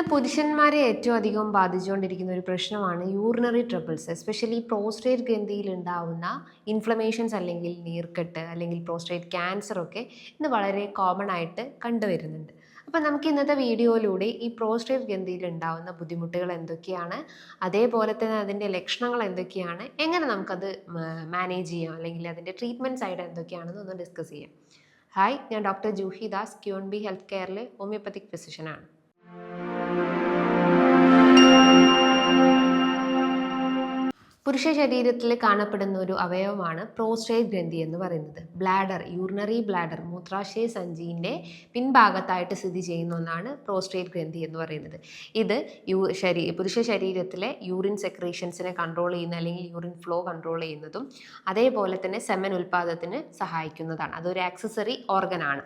ഇന്ന് പുരുഷന്മാരെ ഏറ്റവും അധികം ബാധിച്ചുകൊണ്ടിരിക്കുന്ന ഒരു പ്രശ്നമാണ് യൂറിനറി ട്രബിൾസ് എസ്പെഷ്യലി പ്രോസ്റ്റേറ്റ് ഗ്രന്ഥിയിൽ ഉണ്ടാവുന്ന ഇൻഫ്ലമേഷൻസ് അല്ലെങ്കിൽ നീർക്കെട്ട് അല്ലെങ്കിൽ പ്രോസ്റ്റേറ്റ് ക്യാൻസർ ഒക്കെ ഇന്ന് വളരെ കോമൺ ആയിട്ട് കണ്ടുവരുന്നുണ്ട്. അപ്പം നമുക്ക് ഇന്നത്തെ വീഡിയോയിലൂടെ ഈ പ്രോസ്റ്റേറ്റ് ഗ്രന്ഥിയിൽ ഉണ്ടാവുന്ന ബുദ്ധിമുട്ടുകൾ എന്തൊക്കെയാണ് അതേപോലെ തന്നെ അതിന്റെ ലക്ഷണങ്ങൾ എന്തൊക്കെയാണ് എങ്ങനെ നമുക്കത് മാനേജ് ചെയ്യാം അല്ലെങ്കിൽ അതിന്റെ ട്രീറ്റ്മെന്റ് സൈഡ് എന്തൊക്കെയാണെന്ന് ഒന്ന് ഡിസ്കസ് ചെയ്യാം. ഹായ് ഞാൻ doctor Juhi Das queen B health കെയറിലെ homeopathic ഫിസിഷ്യനാണ് പുരുഷ ശരീരത്തിൽ കാണപ്പെടുന്ന ഒരു അവയവമാണ് പ്രോസ്റ്റേറ്റ് ഗ്രന്ഥി എന്ന് പറയുന്നത്. ബ്ലാഡർ യൂറിനറി ബ്ലാഡർ മൂത്രാശയ സഞ്ചിന്റെ പിൻഭാഗത്തായിട്ട് സ്ഥിതി ചെയ്യുന്ന ഒന്നാണ് പ്രോസ്റ്റേറ്റ് ഗ്രന്ഥി എന്ന് പറയുന്നത്. ഇത് യൂ ശരീ പുരുഷ ശരീരത്തിലെ യൂറിൻ സെക്രീഷൻസിനെ കൺട്രോൾ ചെയ്യുന്ന അല്ലെങ്കിൽ യൂറിൻ ഫ്ലോ കൺട്രോൾ ചെയ്യുന്നതും അതേപോലെ തന്നെ സെമൻ ഉൽപ്പാദനത്തിന് സഹായിക്കുന്നതാണ്. അതൊരു ആക്സസറി ഓർഗനാണ്.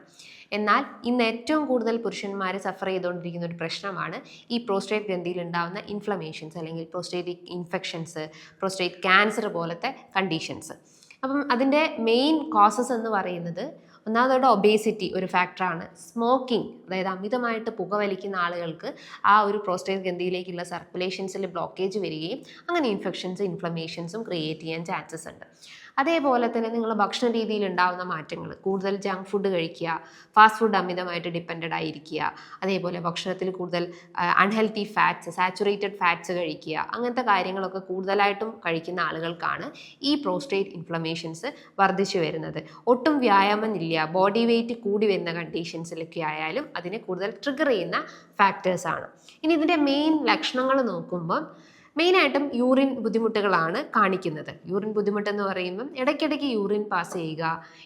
എന്നാൽ ഇന്ന് ഏറ്റവും കൂടുതൽ പുരുഷന്മാർ സഫർ ചെയ്തുകൊണ്ടിരിക്കുന്ന ഒരു പ്രശ്നമാണ് ഈ പ്രോസ്റ്റേറ്റ് ഗ്രന്ഥിയിൽ ഉണ്ടാകുന്ന ഇൻഫ്ലമേഷൻസ് അല്ലെങ്കിൽ പ്രോസ്റ്റേറ്റിക് ഇൻഫെക്ഷൻസ് പ്രോസ്റ്റേറ്റ് ക്യാൻസർ പോലത്തെ കണ്ടീഷൻസ് അപ്പം അതിന്റെ മെയിൻ കോസസ് എന്ന് പറയുന്നത് ഒന്നാമതോടെ ഒബേസിറ്റി ഒരു ഫാക്ടറാണ് സ്മോക്കിംഗ് അതായത് അമിതമായിട്ട് പുകവലിക്കുന്ന ആളുകൾക്ക് ആ ഒരു പ്രോസ്റ്റേറ്റ് ഗ്രന്ഥിയിലേക്കുള്ള സർക്കുലേഷൻസിൽ ബ്ലോക്കേജ് വരികയും അങ്ങനെ ഇൻഫെക്ഷൻസ് ഇൻഫ്ലമേഷൻസും ക്രിയേറ്റ് ചെയ്യാൻ ചാൻസസ് ഉണ്ട്. അതേപോലെ തന്നെ നിങ്ങൾ ഭക്ഷണ രീതിയിൽ ഉണ്ടാകുന്ന മാറ്റങ്ങൾ കൂടുതൽ ജങ്ക് ഫുഡ് കഴിക്കുക ഫാസ്റ്റ് ഫുഡ് അമിതമായിട്ട് ഡിപ്പെൻഡ് ആയിരിക്കുക അതേപോലെ ഭക്ഷണത്തിൽ കൂടുതൽ അൺഹെൽത്തി ഫാറ്റ്സ് സാച്ചുറേറ്റഡ് ഫാറ്റ്സ് കഴിക്കുക അങ്ങനത്തെ കാര്യങ്ങളൊക്കെ കൂടുതലായിട്ടും കഴിക്കുന്ന ആളുകൾക്കാണ് ഈ പ്രോസ്റ്റേറ്റ് ഇൻഫ്ലമേഷൻസ് വർദ്ധിച്ചു വരുന്നത്. ഒട്ടും വ്യായാമം ഇല്ല ബോഡി വെയിറ്റ് കൂടി വരുന്ന കണ്ടീഷൻസിലൊക്കെ ആയാലും അതിനെ കൂടുതൽ ട്രിഗർ ചെയ്യുന്ന ഫാക്ടേഴ്സാണ് ഇനി ഇതിന്റെ മെയിൻ ലക്ഷണങ്ങൾ നോക്കുമ്പം മെയിനായിട്ടും യൂറിൻ ബുദ്ധിമുട്ടുകളാണ് കാണിക്കുന്നത്. യൂറിൻ ബുദ്ധിമുട്ടെന്ന് പറയുമ്പം ഇടയ്ക്കിടയ്ക്ക് യൂറിൻ പാസ് ചെയ്യുക.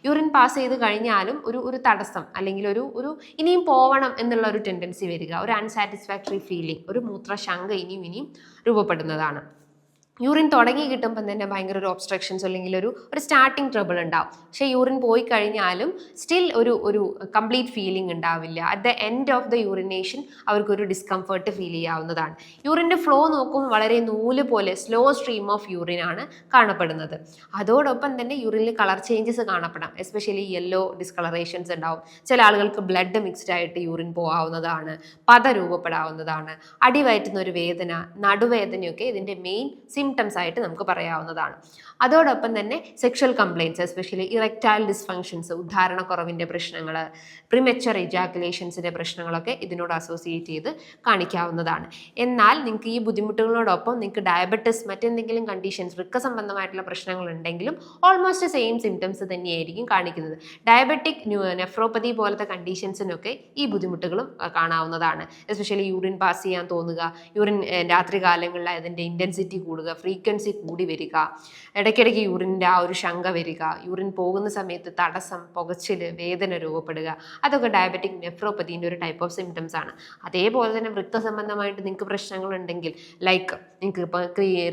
യൂറിൻ പാസ് ചെയ്ത് കഴിഞ്ഞാലും ഒരു ഒരു തടസ്സം അല്ലെങ്കിൽ ഒരു ഒരു ഇനിയും പോവണം എന്നുള്ള ഒരു ടെൻഡൻസി വരിക. ഒരു അൺസാറ്റിസ്ഫാക്ടറി ഫീലിംഗ് ഒരു മൂത്രശങ്ക ഇനിയും ഇനിയും രൂപപ്പെടുന്നതാണ്. യൂറിൻ തുടങ്ങി കിട്ടുമ്പോൾ തന്നെ ഭയങ്കര ഒരു ഒബ്സ്ട്രക്ഷൻസ് അല്ലെങ്കിൽ ഒരു ഒരു സ്റ്റാർട്ടിങ് ട്രബിൾ ഉണ്ടാവും. പക്ഷേ യൂറിൻ പോയി കഴിഞ്ഞാലും സ്റ്റിൽ ഒരു ഒരു കംപ്ലീറ്റ് ഫീലിംഗ് ഉണ്ടാവില്ല. At the end of the urination അവർക്കൊരു ഡിസ്കംഫർട്ട് ഫീൽ ചെയ്യാവുന്നതാണ്. യൂറിന്റെ ഫ്ലോ നോക്കുമ്പോൾ വളരെ നൂൽ പോലെ സ്ലോ സ്ട്രീം ഓഫ് യൂറിൻ ആണ് കാണപ്പെടുന്നത്. അതോടൊപ്പം തന്നെ യൂറിനിൽ കളർ ചേഞ്ചസ് കാണപ്പെടാം. എസ്പെഷ്യലി യെല്ലോ ഡിസ്കളറേഷൻസ് ഉണ്ടാവും. ചില ആളുകൾക്ക് ബ്ലഡ് മിക്സ്ഡ് ആയിട്ട് യൂറിൻ പോകാവുന്നതാണ്. പത രൂപപ്പെടാവുന്നതാണ്. അടിവയറ്റുന്ന ഒരു വേദന നടുവേദനയൊക്കെ ഇതിന്റെ മെയിൻ സിംറ്റംസ് ആയിട്ട് നമുക്ക് പറയാവുന്നതാണ്. അതോടൊപ്പം തന്നെ sexual complaints especially erectile dysfunctions ഉദ്ധാരണക്കുറവിന്റെ പ്രശ്നങ്ങൾ പ്രിമെച്ചർ ഇജാക്കുലേഷൻസിന്റെ പ്രശ്നങ്ങളൊക്കെ ഇതിനോട് അസോസിയേറ്റ് ചെയ്ത് കാണിക്കാവുന്നതാണ്. എന്നാൽ നിങ്ങൾക്ക് ഈ ബുദ്ധിമുട്ടുകളോടൊപ്പം നിങ്ങൾക്ക് ഡയബറ്റിസ് മറ്റെന്തെങ്കിലും കണ്ടീഷൻസ് വൃക്ക സംബന്ധമായിട്ടുള്ള പ്രശ്നങ്ങൾ ഉണ്ടെങ്കിലും ഓൾമോസ്റ്റ് സെയിം സിംറ്റംസ് തന്നെയായിരിക്കും കാണിക്കുന്നത്. ഡയബറ്റിക് നെഫ്രോപ്പതി പോലത്തെ കണ്ടീഷൻസിനൊക്കെ ഈ ബുദ്ധിമുട്ടുകളും കാണാവുന്നതാണ്. എസ്പെഷ്യലി യൂറിൻ പാസ് ചെയ്യാൻ തോന്നുക യൂറിൻ രാത്രി കാലങ്ങളിൽ അതിന്റെ ഇന്റൻസിറ്റി കൂടുക ഫ്രീക്വൻസി കൂടി വരിക. ഇടയ്ക്കിടയ്ക്ക് യൂറിന്റെ ആ ഒരു ശങ്ക വരിക. യൂറിൻ പോകുന്ന സമയത്ത് തടസ്സം പുകച്ചിൽ വേദന രൂപപ്പെടുക. അതൊക്കെ ഡയബറ്റിക് നെഫ്രോപ്പതീന്റെ ഒരു ടൈപ്പ് ഓഫ് സിംറ്റംസ് ആണ്. അതേപോലെ തന്നെ വൃക്ക സംബന്ധമായിട്ട് നിങ്ങൾക്ക് പ്രശ്നങ്ങളുണ്ടെങ്കിൽ ലൈക്ക് നിങ്ങൾക്ക് ഇപ്പോൾ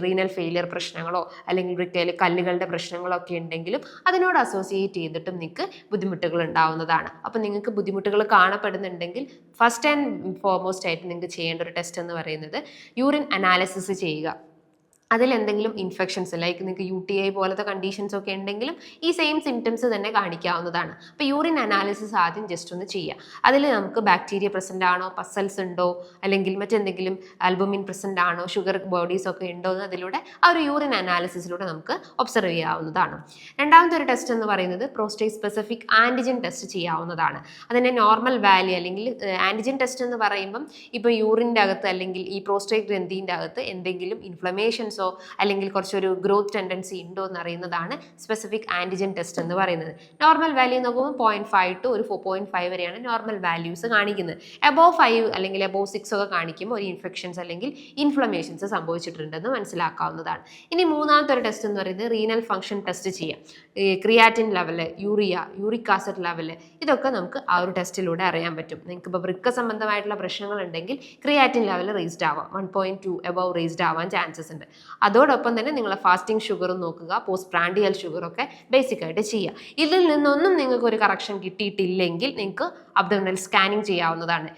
റീനൽ ഫെയിലിയർ പ്രശ്നങ്ങളോ അല്ലെങ്കിൽ വൃക്കയിൽ കല്ലുകളുടെ പ്രശ്നങ്ങളോ ഒക്കെ ഉണ്ടെങ്കിലും അതിനോട് അസോസിയേറ്റ് ചെയ്തിട്ടും നിങ്ങൾക്ക് ബുദ്ധിമുട്ടുകൾ ഉണ്ടാവുന്നതാണ്. അപ്പോൾ നിങ്ങൾക്ക് ബുദ്ധിമുട്ടുകൾ കാണപ്പെടുന്നുണ്ടെങ്കിൽ ഫസ്റ്റ് ആൻഡ് ഫോർമോസ്റ്റ് ആയിട്ട് നിങ്ങൾക്ക് ചെയ്യേണ്ട ഒരു ടെസ്റ്റ് എന്ന് പറയുന്നത് യൂറിൻ അനാലിസിസ് ചെയ്യുക. അതിലെന്തെങ്കിലും ഇൻഫെക്ഷൻസ് ലൈക്ക് നിങ്ങൾക്ക് യു ടി ഐ പോലത്തെ കണ്ടീഷൻസ് ഒക്കെ ഉണ്ടെങ്കിലും ഈ സെയിം സിംറ്റംസ് തന്നെ കാണിക്കാവുന്നതാണ്. അപ്പോൾ യൂറിൻ അനാലിസിസ് ആദ്യം ജസ്റ്റ് ഒന്ന് ചെയ്യുക അതിൽ നമുക്ക് ബാക്ടീരിയ പ്രസന്റ് ആണോ പസൽസ് ഉണ്ടോ അല്ലെങ്കിൽ മറ്റെന്തെങ്കിലും ആൽബുമിൻ പ്രസന്റ് ആണോ ഷുഗർ ബോഡീസ് ഒക്കെ ഉണ്ടോ എന്ന് അതിലൂടെ ആ ഒരു യൂറിൻ അനാലിസിസിലൂടെ നമുക്ക് ഒബ്സർവ് ചെയ്യാവുന്നതാണ്. രണ്ടാമത്തെ ഒരു ടെസ്റ്റ് എന്ന് പറയുന്നത് പ്രോസ്റ്റേറ്റ് സ്പെസിഫിക് ആന്റിജൻ ടെസ്റ്റ് ചെയ്യാവുന്നതാണ്. അതിനെ നോർമൽ വാല്യൂ അല്ലെങ്കിൽ ആന്റിജൻ ടെസ്റ്റ് എന്ന് പറയുമ്പം ഇപ്പോൾ യൂറിന്റെ അകത്ത് അല്ലെങ്കിൽ ഈ പ്രോസ്റ്റേറ്റ് ഗ്രന്ഥിന്റെ അകത്ത് എന്തെങ്കിലും ഇൻഫ്ലമേഷൻസോ അല്ലെങ്കിൽ കുറച്ചൊരു ഗ്രോത്ത് ടെൻഡൻസി ഉണ്ടോ എന്ന് അറിയുന്നതാണ് സ്പെസിഫിക് ആന്റിജൻ ടെസ്റ്റ് എന്ന് പറയുന്നത്. നോർമൽ വാല്യൂ നോക്കുമ്പോൾ പോയിന്റ് ഫൈവ് ടു ഒരു ഫോർ പോയിന്റ് ഫൈവ് വരെയാണ് നോർമൽ വാല്യൂസ് കാണിക്കുന്നത്. എബോവ് ഫൈവ് അല്ലെങ്കിൽ എബോവ് സിക്സ് ഒക്കെ കാണിക്കുമ്പോൾ ഒരു ഇൻഫെക്ഷൻസ് അല്ലെങ്കിൽ ഇൻഫ്ലമേഷൻസ് സംഭവിച്ചിട്ടുണ്ടെന്ന് മനസ്സിലാക്കാവുന്നതാണ്. ഇനി മൂന്നാമത്തെ ഒരു ടെസ്റ്റ് എന്ന് പറയുന്നത് റീനൽ ഫംഗ്ഷൻ ടെസ്റ്റ് ചെയ്യാം. Creatine level urea uric acid level ഇതൊക്കെ നമുക്ക് ആ ഒരു ടെസ്റ്റിലൂടെ അറിയാൻ പറ്റും. നിങ്ങൾക്ക് ഇപ്പോൾ വൃക്ക സംബന്ധമായിട്ടുള്ള പ്രശ്നങ്ങൾ ഉണ്ടെങ്കിൽ ക്രിയാറ്റിൻ ലെവൽ റേസ്ഡ് ആവാം. One point two above raised ആവാൻ ചാൻസസ് ഉണ്ട്. അതോടൊപ്പം തന്നെ നിങ്ങളെ ഫാസ്റ്റിംഗ് ഷുഗറും നോക്കുക പോസ്റ്റ് പ്രാൻഡിയൽ ഷുഗറൊക്കെ ബേസിക്കായിട്ട് ചെയ്യുക. ഇതിൽ നിന്നൊന്നും നിങ്ങൾക്ക് ഒരു കറക്ഷൻ കിട്ടിയിട്ടില്ലെങ്കിൽ നിങ്ങൾക്ക് അബ്ഡമിനൽ സ്കാനിങ് ചെയ്യാവുന്നതാണ്.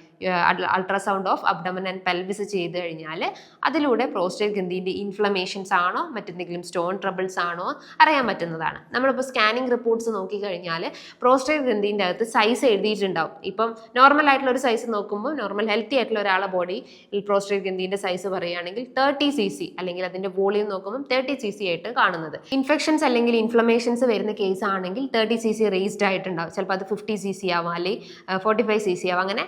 Ultrasound of abdomen and pelvis ചെയ്ത് കഴിഞ്ഞാൽ അതിലൂടെ പ്രോസ്റ്റേറ്റ് ഗ്രന്ഥിന്റെ ഇൻഫ്ലമേഷൻസ് ആണോ മറ്റെന്തെങ്കിലും സ്റ്റോൺ ട്രബിൾസ് ആണോ അറിയാൻ പറ്റുന്നതാണ്. നമ്മളിപ്പോൾ സ്കാനിങ് റിപ്പോർട്ട്സ് നോക്കിക്കഴിഞ്ഞാൽ പ്രോസ്റ്റേറ്റ് ഗ്രന്ഥിന്റെ അകത്ത് സൈസ് എഴുതിയിട്ടുണ്ടാവും. ഇപ്പം നോർമൽ ആയിട്ടുള്ള ഒരു സൈസ് നോക്കുമ്പോൾ നോർമൽ ഹെൽത്തി ആയിട്ടുള്ള ഒരാളെ ബോഡി പ്രോസ്റ്റേറ്റ് ഗ്രന്ഥിന്റെ സൈസ് പറയുകയാണെങ്കിൽ തേർട്ടി സി സി അല്ലെങ്കിൽ അതിന്റെ വോളിയം നോക്കുമ്പോൾ തേർട്ടി സി സി ആയിട്ട് കാണുന്നത്. ഇൻഫെക്ഷൻസ് അല്ലെങ്കിൽ ഇൻഫ്ലമേഷൻസ് വരുന്ന കേസ് ആണെങ്കിൽ തേർട്ടി സി സി റേസ്ഡ് ആയിട്ടുണ്ടാവും. ചിലപ്പോൾ അത് ഫിഫ്റ്റി സി സി ആവാം അല്ലെങ്കിൽ ഫോർട്ടി ഫൈവ് സി സി ആവാം. അങ്ങനെ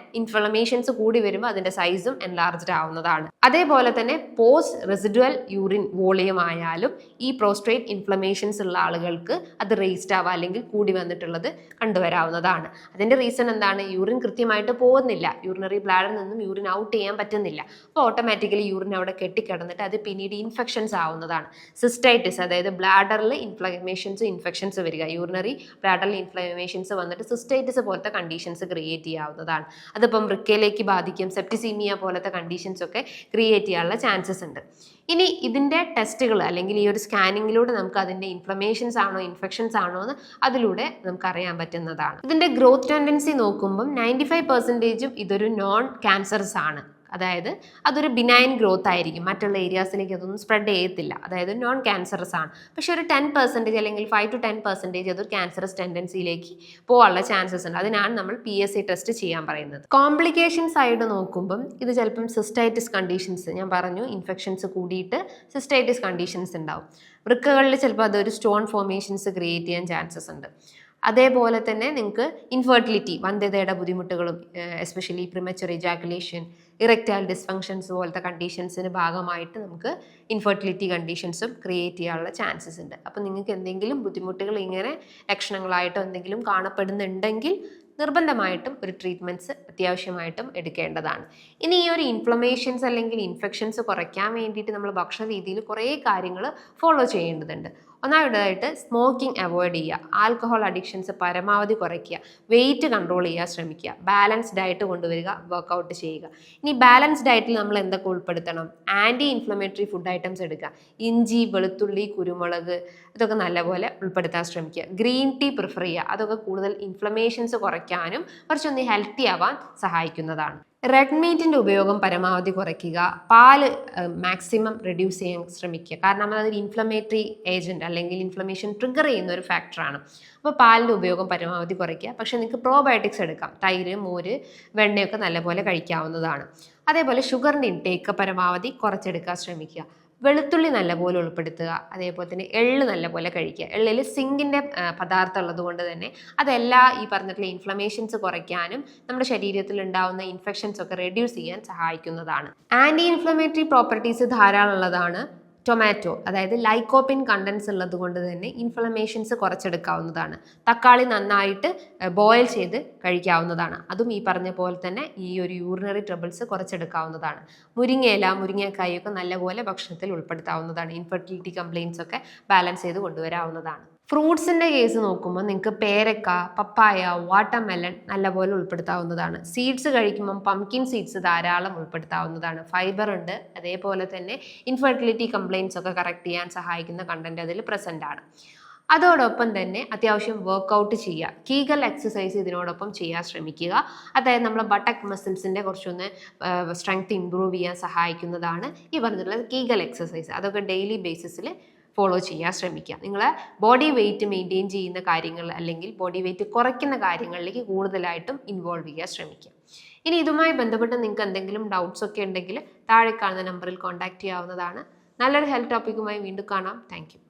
ഇൻഫ്ലമേഷൻസ് കൂടി വരുമ്പോൾ അതിന്റെ സൈസും എൻലാർജ്ഡ് ആവുന്നതാണ്. അതേപോലെ തന്നെ പോസ്റ്റ് റെസിഡുവൽ യൂറിൻ വോളിയം ആയാലും ഈ പ്രോസ്ട്രേറ്റ് ഇൻഫ്ലമേഷൻസ് ഉള്ള ആളുകൾക്ക് അത് റേസ്ഡ് ആവുക അല്ലെങ്കിൽ കൂടി വന്നിട്ടുള്ളത് കണ്ടുവരാവുന്നതാണ്. അതിന്റെ റീസൺ എന്താണ്? യൂറിൻ കൃത്യമായിട്ട് പോകുന്നില്ല. യൂറിനറി ബ്ലാഡിൽ നിന്നും യൂറിൻ ഔട്ട് ചെയ്യാൻ പറ്റുന്നില്ല. അപ്പോൾ ഓട്ടോമാറ്റിക്കലി യൂറിൻ അവിടെ കെട്ടിക്കിടന്നിട്ട് അത് പിന്നീട് ഇൻഫെക്ഷൻസ് ആവുന്നതാണ്. സിസ്റ്റൈറ്റിസ് അതായത് ബ്ലാഡറിൽ ഇൻഫ്ലമേഷൻസ് ഇൻഫെക്ഷൻസ് വരിക. യൂറിനറി ബ്ലാഡറിൽ ഇൻഫ്ലമേഷൻസ് വന്നിട്ട് സിസ്റ്റൈറ്റിസ് പോലത്തെ കണ്ടീഷൻസ് ക്രിയേറ്റ് ചെയ്യാവുന്നതാണ്. അതിപ്പം വൃക്കയിലേക്ക് ബാധിക്കും സെപ്റ്റിസീമിയ പോലത്തെ കണ്ടീഷൻസ് ഒക്കെ ക്രിയേറ്റ് ചെയ്യാനുള്ള ചാൻസസ് ഉണ്ട്. ഇനി ഇതിന്റെ ടെസ്റ്റുകൾ അല്ലെങ്കിൽ ഈ ഒരു സ്കാനിങ്ങിലൂടെ നമുക്ക് അതിന്റെ ഇൻഫ്ലമേഷൻസ് ആണോ ഇൻഫെക്ഷൻസ് ആണോ എന്ന് അതിലൂടെ നമുക്ക് അറിയാൻ പറ്റുന്നതാണ്. ഇതിന്റെ ഗ്രോത്ത് ടെൻഡൻസി നോക്കുമ്പം നയന്റി ഫൈവ് പെർസെന്റേജും ഇതൊരു നോൺ ക്യാൻസർസ് ആണ്. അതായത് അതൊരു ബിനൈൻ ഗ്രോത്ത് ആയിരിക്കും. മറ്റുള്ള ഏരിയാസിലേക്ക് അതൊന്നും സ്പ്രെഡ് ചെയ്യത്തില്ല. അതായത് നോൺ ക്യാൻസറസ് ആണ്. പക്ഷേ ഒരു ടെൻ പെർസെന്റേജ് അല്ലെങ്കിൽ ഫൈവ് ടു ടെൻ പെർസെന്റേജ് അതൊരു ക്യാൻസറസ് ടെൻഡൻസിയിലേക്ക് പോകാനുള്ള ചാൻസസ് ഉണ്ട്. അതിനാണ് നമ്മൾ പി എസ് സി ടെസ്റ്റ് ചെയ്യാൻ പറയുന്നത്. കോംപ്ലിക്കേഷൻ സൈഡ് നോക്കുമ്പം ഇത് ചിലപ്പം സിസ്റ്റൈറ്റിസ് കണ്ടീഷൻസ് ഞാൻ പറഞ്ഞു ഇൻഫെക്ഷൻസ് കൂടിയിട്ട് സിസ്റ്റൈറ്റിസ് കണ്ടീഷൻസ് ഉണ്ടാവും. വൃക്കകളിൽ ചിലപ്പോൾ അതൊരു സ്റ്റോൺ ഫോർമേഷൻസ് ക്രിയേറ്റ് ചെയ്യാൻ ചാൻസസ് ഉണ്ട്. അതേപോലെ തന്നെ നിങ്ങൾക്ക് ഇൻഫെർട്ടിലിറ്റി വന്ധ്യതയുടെ ബുദ്ധിമുട്ടുകളും especially premature ejaculation erectile dysfunctions പോലത്തെ കണ്ടീഷൻസിന് ഭാഗമായിട്ട് നമുക്ക് ഇൻഫെർട്ടിലിറ്റി കണ്ടീഷൻസും ക്രിയേറ്റ് ചെയ്യാനുള്ള ചാൻസസ് ഉണ്ട്. അപ്പോൾ നിങ്ങൾക്ക് എന്തെങ്കിലും ബുദ്ധിമുട്ടുകൾ ഇങ്ങനെ ലക്ഷണങ്ങളായിട്ടോ എന്തെങ്കിലും കാണപ്പെടുന്നുണ്ടെങ്കിൽ നിർബന്ധമായിട്ടും ഒരു ട്രീറ്റ്മെന്റ്സ് അത്യാവശ്യമായിട്ടും എടുക്കേണ്ടതാണ്. ഇനി ഈ ഒരു ഇൻഫ്ലമേഷൻസ് അല്ലെങ്കിൽ ഇൻഫെക്ഷൻസ് കുറയ്ക്കാൻ വേണ്ടിയിട്ട് നമ്മൾ ഭക്ഷണ രീതിയിൽ കുറേ കാര്യങ്ങൾ ഫോളോ ചെയ്യേണ്ടതുണ്ട്. ഒന്നാമതായിട്ട് സ്മോക്കിംഗ് അവോയ്ഡ് ചെയ്യുക. ആൽക്കഹോൾ അഡിക്ഷൻസ് പരമാവധി കുറയ്ക്കുക. വെയിറ്റ് കൺട്രോൾ ചെയ്യാൻ ശ്രമിക്കുക. ബാലൻസ് ഡയറ്റ് കൊണ്ടുവരിക. വർക്കൗട്ട് ചെയ്യുക. ഇനി ബാലൻസ് ഡയറ്റിൽ നമ്മൾ എന്തൊക്കെ ഉൾപ്പെടുത്തണം? ആന്റി ഇൻഫ്ലമേറ്ററി ഫുഡ് ഐറ്റംസ് എടുക്കുക. ഇഞ്ചി വെളുത്തുള്ളി കുരുമുളക് ഇതൊക്കെ നല്ലപോലെ ഉൾപ്പെടുത്താൻ ശ്രമിക്കുക. ഗ്രീൻ ടീ പ്രിഫർ ചെയ്യുക. അതൊക്കെ കൂടുതൽ ഇൻഫ്ലമേഷൻസ് കുറയ്ക്കാനും കുറച്ചൊന്ന് ഹെൽത്തി ആവാൻ സഹായിക്കുന്നതാണ്. റെഡ് മീറ്റിന്റെ ഉപയോഗം പരമാവധി കുറയ്ക്കുക. പാൽ മാക്സിമം റെഡ്യൂസ് ചെയ്യാൻ ശ്രമിക്കുക. കാരണം അതൊരു ഇൻഫ്ലമേറ്ററി ഏജന്റ് അല്ലെങ്കിൽ ഇൻഫ്ലമേഷൻ ട്രിഗർ ചെയ്യുന്ന ഒരു ഫാക്ടറാണ് അപ്പോൾ പാലിന്റെ ഉപയോഗം പരമാവധി കുറയ്ക്കുക. പക്ഷേ നിങ്ങൾക്ക് പ്രോബയോട്ടിക്സ് എടുക്കാം. തൈര് മോര് വെണ്ണയൊക്കെ നല്ലപോലെ കഴിക്കാവുന്നതാണ്. അതേപോലെ ഷുഗറിന്റെ ഇൻടേക്ക് പരമാവധി കുറച്ചെടുക്കാൻ ശ്രമിക്കുക. വെളുത്തുള്ളി നല്ലപോലെ ഉൾപ്പെടുത്തുക. അതേപോലെ തന്നെ എള്ള് നല്ലപോലെ കഴിക്കുക. എള്ളിൽ സിങ്കിന്റെ പദാർത്ഥം ഉള്ളതുകൊണ്ട് തന്നെ അതെല്ലാ ഈ പറഞ്ഞിട്ടുള്ള ഇൻഫ്ലമേഷൻസ് കുറയ്ക്കാനും നമ്മുടെ ശരീരത്തിൽ ഉണ്ടാവുന്ന ഇൻഫെക്ഷൻസ് ഒക്കെ റെഡ്യൂസ് ചെയ്യാൻ സഹായിക്കുന്നതാണ്. ആന്റി ഇൻഫ്ലമേറ്ററി പ്രോപ്പർട്ടീസ് ധാരാളം ഉള്ളതാണ്. ടൊമാറ്റോ അതായത് ലൈക്കോപ്പിൻ കണ്ടൻസ് ഉള്ളത് കൊണ്ട് തന്നെ ഇൻഫ്ലമേഷൻസ് കുറച്ചെടുക്കാവുന്നതാണ്. തക്കാളി നന്നായിട്ട് ബോയിൽ ചെയ്ത് കഴിക്കാവുന്നതാണ്. അതും ഈ പറഞ്ഞ പോലെ തന്നെ ഈ ഒരു യൂറിനറി ട്രബിൾസ് കുറച്ചെടുക്കാവുന്നതാണ്. മുരിങ്ങയില മുരിങ്ങക്കായൊക്കെ നല്ലപോലെ ഭക്ഷണത്തിൽ ഉൾപ്പെടുത്താവുന്നതാണ്. ഇൻഫെർട്ടിലിറ്റി കംപ്ലയിൻസ് ഒക്കെ ബാലൻസ് ചെയ്ത് കൊണ്ടുവരാവുന്നതാണ്. ഫ്രൂട്ട്സിന്റെ കേസ് നോക്കുമ്പോൾ നിങ്ങൾക്ക് പേരക്ക പപ്പായ വാട്ടർമെലൺ നല്ലപോലെ ഉൾപ്പെടുത്താവുന്നതാണ്. സീഡ്സ് കഴിക്കുമ്പം പംകിൻ സീഡ്സ് ധാരാളം ഉൾപ്പെടുത്താവുന്നതാണ്. ഫൈബർ ഉണ്ട്. അതേപോലെ തന്നെ ഇൻഫെർട്ടിലിറ്റി കംപ്ലയിൻസ് ഒക്കെ കറക്റ്റ് ചെയ്യാൻ സഹായിക്കുന്ന കണ്ടന്റ് അതിൽ പ്രസന്റ് ആണ്. അതോടൊപ്പം തന്നെ അത്യാവശ്യം വർക്കൗട്ട് ചെയ്യുക. കീഗൽ എക്സസൈസ് ഇതിനോടൊപ്പം ചെയ്യാൻ ശ്രമിക്കുക. അതായത് നമ്മളെ ബട്ടക് മസിൽസിന്റെ കുറച്ചൊന്ന് സ്ട്രെങ്ത് ഇമ്പ്രൂവ് ചെയ്യാൻ സഹായിക്കുന്നതാണ്. ഈ പറഞ്ഞിട്ടുള്ള കീഗൽ എക്സസൈസ് അതൊക്കെ ഡെയിലി ബേസിസിൽ ഫോളോ ചെയ്യാൻ ശ്രമിക്കുക. നിങ്ങൾ ബോഡി വെയിറ്റ് മെയിന്റെയിൻ ചെയ്യുന്ന കാര്യങ്ങൾ അല്ലെങ്കിൽ ബോഡി വെയിറ്റ് കുറയ്ക്കുന്ന കാര്യങ്ങളിലേക്ക് കൂടുതലായിട്ടും ഇൻവോൾവ് ചെയ്യാൻ ശ്രമിക്കുക. ഇനി ഇതുമായി ബന്ധപ്പെട്ട് നിങ്ങൾക്ക് എന്തെങ്കിലും ഡൗട്ട്സ് ഒക്കെ ഉണ്ടെങ്കിൽ താഴെ കാണുന്ന നമ്പറിൽ കോൺടാക്റ്റ് ചെയ്യാവുന്നതാണ്. നല്ലൊരു ഹെൽത്ത് ടോപ്പിക്കുമായി വീണ്ടും കാണാം. താങ്ക്